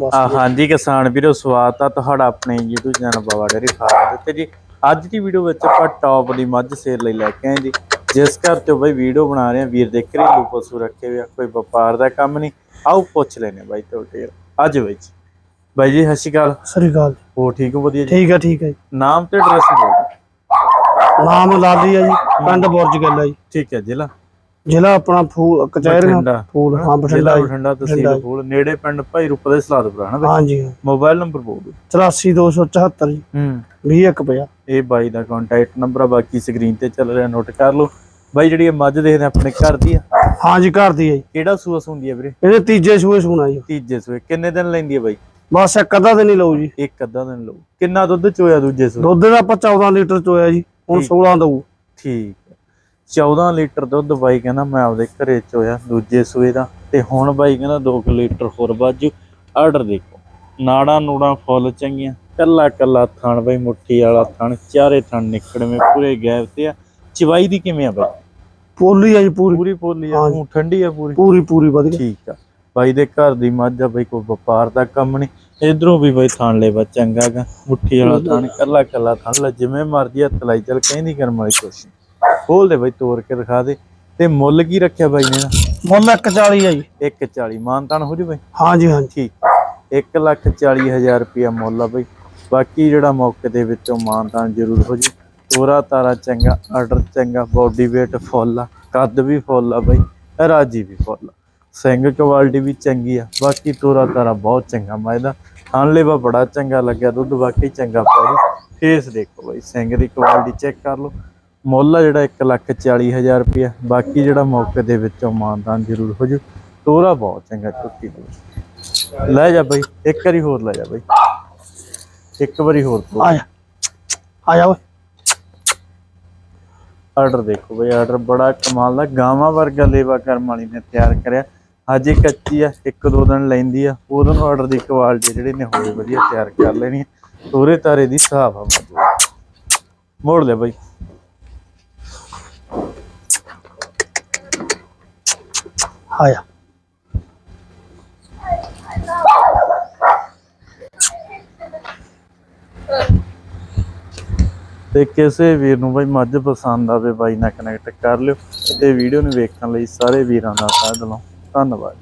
ਆ ਹਾਂਜੀ ਕਿਸਾਨ ਵੀਰੋ ਸਵਾਗਤ ਆ ਤੁਹਾਡਾ ਆਪਣੇ YouTube channel Baba dairy farm ਦੇ ਉੱਤੇ ਜੀ। ਅੱਜ ਦੀ ਵੀਡੀਓ ਵਿੱਚ ਆਪਾਂ ਟੌਪ ਦੀ ਮੱਝ ਸੇਲ ਲਈ ਲੈ ਕੇ ਆਏ ਜੀ। ਜਿਸ ਘਰ ਤੋਂ ਬਈ ਵੀਡੀਓ ਬਣਾ ਰਹੇ ਆ ਵੀਰ ਦੇ ਘਰੇਲੂ ਪਸ਼ੂ ਰੱਖੇ ਹੋਏ ਆ ਕੋਈ ਵਪਾਰ ਦਾ ਕੰਮ ਨਹੀਂ। ਆਓ ਪੁੱਛ ਲੈਨੇ ਬਾਈ ਤੋਂ ਡੇਰ ਅੱਜ ਵਿੱਚ ਬਾਈ ਜੀ ਸਤਿ ਸ਼੍ਰੀ ਅਕਾਲ। ਸ੍ਰੀ ਅਕਾਲ ਹੋ ਠੀਕ ਹੋ? ਵਧੀਆ ਜੀ? ਠੀਕ ਹੈ ਠੀਕ ਹੈ ਜੀ। ਨਾਮ ਤੇ ਐਡਰੈਸ ਬੋਲੋ ਨਾਮ ਲਾਲੀ ਹੈ ਜੀ ਪਿੰਡ ਬੁਰਜ ਗੱਲ ਜੀ। ਠੀਕ ਹੈ ਜ਼ਿਲ੍ਹਾ। ਜ਼ਿਲ੍ਹਾ ਆਪਣਾ ਫੂਲ ਕਚਹਿਰੀਆਂ। ਫੂਲ ਹਾਂ ਬਠਿੰਡਾ। ਬਠਿੰਡਾ ਤਹਿਸੀਲ। ਫੂਲ ਨੇੜੇ ਪਿੰਡ ਭਾਈ ਰੂਪ ਦੇ ਸਲਾਦਪੁਰ ਹਨਾ ਹਾਂਜੀ। ਮੋਬਾਈਲ ਨੰਬਰ ਬੋਲ ਦਿਓ। 84274 ਜੀ। ਹੂੰ। 21 ਪਿਆ। ਇਹ ਬਾਈ ਦਾ ਕੰਟੈਕਟ ਨੰਬਰ ਆ ਬਾਕੀ ਸਕਰੀਨ ਤੇ ਚੱਲ ਰਿਹਾ ਨੋਟ ਕਰ ਲਓ। ਬਾਈ ਜਿਹੜੀ ਇਹ ਮੱਝ ਦੇਖਦੇ ਆਪਣੇ ਘਰ ਦੀ ਆ? ਹਾਂਜੀ ਘਰ ਦੀ ਜੀ। ਕਿਹੜਾ ਸੂਆ ਹੁੰਦੀ ਆ ਵੀਰੇ? ਇਹਦੇ ਤੀਜੇ ਸੂਏ ਸੂਣਾ ਜੀ। ਤੀਜੇ ਸੂਏ। ਕਿੰਨੇ ਦਿਨ ਲੈਂਦੀ ਆ ਬਾਈ? ਬਸ ਇੱਕ ਅੱਧਾ ਦਿਨ ਹੀ ਲਓ ਜੀ। ਇੱਕ ਅੱਧਾ ਦਿਨ ਲਓ ਕਿੰਨਾ ਦੁੱਧ ਚੋਇਆ ਦੂਜੇ ਸੂਏ? ਦੁੱਧ ਦਾ ਆਪਾਂ 14 ਲੀਟਰ ਚੋਇਆ ਜੀ। ਹੁਣ ਠੀਕ। 16 ਦਊ। ਠੀਕ। 14 ਲੀਟਰ ਦੁੱਧ ਬਾਈ ਕਹਿੰਦਾ ਮੈਂ ਆਪਦੇ ਘਰੇ ਚੋਇਆ ਦੂਜੇ ਸੂਏ ਦਾ। ਤੇ ਹੁਣ ਬਾਈ ਕਹਿੰਦਾ 2 ਲੀਟਰ ਹੋਰ ਬਾਜੂ ਆਰਡਰ ਦੇਖੋ ਨਾੜਾ ਨੂੜਾ ਫੁੱਲ ਚੰਗੀਆਂ। ਕੱਲਾ ਕੱਲਾ ਥਣ ਬਾਈ ਮੁੱਠੀ ਵਾਲਾ ਥਣ ਚਾਰੇ ਥਣ ਨਿਕੜਵੇਂ ਪੂਰੇ ਗੈਪ ਤੇ ਆ। ਚਵਾਈ ਦੀ ਕਿਵੇਂ ਆ ਬਾਈ? ਪੋਲੀ ਹੈ ਜੀ ਪੂਰੀ। ਪੂਰੀ ਪੋਲੀ ਆ। ਊਂ ਠੰਡੀ ਆ ਪੂਰੀ? ਪੂਰੀ ਪੂਰੀ ਵਧੀਆ ਠੀਕ ਆ। ਬਾਈ ਦੇ ਘਰ ਦੀ ਮੱਝ ਆ ਬਾਈ ਕੋਈ ਵਪਾਰ ਦਾ ਕੰਮ ਨਹੀਂ। ਇਧਰੋਂ ਵੀ ਬਾਈ ਥਾਣ ਲੈਵਾ ਚੰਗਾ ਗਾ। ਮੁੱਠੀ ਵਾਲਾ ਥਾਣ ਕੱਲਾ ਕੱਲਾ ਥਾਣ ਲੈ ਜਿਵੇਂ ਮਰਜ਼ੀ ਹੱਥ ਲਾਈ ਚੱਲ ਕਹਿੰਦੀ ਕਰਮ ਵਾਲੀ ਨੀ। ਖੋਲ ਦੇ ਬਾਈ ਤੋੜ ਕੇ ਦਿਖਾ ਦੇ। ਤੇ ਮੁੱਲ ਕੀ ਰੱਖਿਆ ਬਾਈ ਨੇ ਨਾ ਮੁੱਲ 140 ਹੈ ਜੀ। 140 ਮਾਨਤਾਨ ਹੋ ਜੂ ਬਾਈ? ਹਾਂਜੀ ਹਾਂਜੀ। ਠੀਕ। 1 ਲੱਖ 40 ਹਜ਼ਾਰ ਰੁਪਇਆ ਮੁੱਲ ਆ ਬਾਈ। ਬਾਕੀ ਜਿਹੜਾ ਮੌਕੇ ਦੇ ਵਿੱਚੋਂ ਮਾਨਤਾਨ ਜ਼ਰੂਰ ਹੋ ਜੂ। ਤੋਰਾ ਤਾਰਾ ਚੰਗਾ ਆਰਡਰ ਚੰਗਾ ਬਾਡੀ weight ਫੁੱਲ ਆ ਕੱਦ ਵੀ ਫੁੱਲ ਆ ਬਾਈ ਰਾਜੀ ਵੀ ਫੁੱਲ ਆ। ਸਿੰਘ ਕੁਆਲਿਟੀ ਵੀ ਚੰਗੀ ਆ। ਬਾਕੀ ਤੋਰਾ ਤਾਰਾ ਬਹੁਤ ਚੰਗਾ ਮਾਇਦਾ ਖਾਣਲੇਵਾ ਬੜਾ ਚੰਗਾ ਲੱਗਿਆ ਦੁੱਧ ਵਾਕਈ ਚੰਗਾ ਪਾਉ ਫੇਸ ਦੇਖੋ ਬਾਈ ਸਿੰਘ ਦੀ ਕੁਆਲਿਟੀ ਚੈੱਕ ਕਰ ਲਓ। ਮੁੱਲ ਆ ਜਿਹੜਾ 1 ਲੱਖ 40 ਹਜ਼ਾਰ ਰੁਪਇਆ। ਬਾਕੀ ਜਿਹੜਾ ਮੌਕੇ ਦੇ ਵਿੱਚੋਂ ਮਾਨਤਾਨ ਜ਼ਰੂਰ ਹੋ ਜੂ। ਤੋਰਾ ਬਹੁਤ ਚੰਗਾ ਦੀ ਲੈ ਜਾ ਬਾਈ ਇੱਕ ਵਾਰੀ ਹੋਰ ਲੈ ਜਾ ਬਾਈ। ਇੱਕ ਵਾਰੀ ਹੋਰ। ਆ ਜਾ। ਆ ਜਾ ਓਏ। ਆਰਡਰ ਦੇਖੋ ਬਈ ਆਰਡਰ ਬੜਾ ਕਮਾਲ ਦਾ। ਗਾਵਾਂ ਵਰਗਾ ਲੇਵਾ ਕਰਮ ਵਾਲੀ ਨੇ ਤਿਆਰ ਕਰਿਆ। ਹਜੇ ਕੱਚੀ ਆ ਇੱਕ ਦੋ ਦਿਨ ਲੈਂਦੀ ਆ। ਉਦੋਂ ਨੂੰ ਆਰਡਰ ਦੀ ਕੁਆਲਿਟੀ ਜਿਹੜੇ ਨੇ ਹੋਵੇ ਵਧੀਆ ਤਿਆਰ ਕਰ ਲੈਣੀ ਤੋਰੇ ਤਾਰੇ ਦੀ ਹਿਸਾਬ ਆ। ਮੋੜ ਲੈ ਬਈ। ਆ ਤੇ ਕਿਸੇ ਵੀਰ ਨੂੰ ਬਈ ਮੱਝ ਪਸੰਦ ਆਵੇ ਬਾਈ ਨਾਲ ਕਨੈਕਟ ਕਰ ਲਿਓ। ਤੇ ਵੀਡੀਓ ਨੂੰ ਵੇਖਣ ਲਈ ਸਾਰੇ ਵੀਰਾਂ ਦਾ ਤਹਿ ਦਿਲੋਂ ਧੰਨਵਾਦ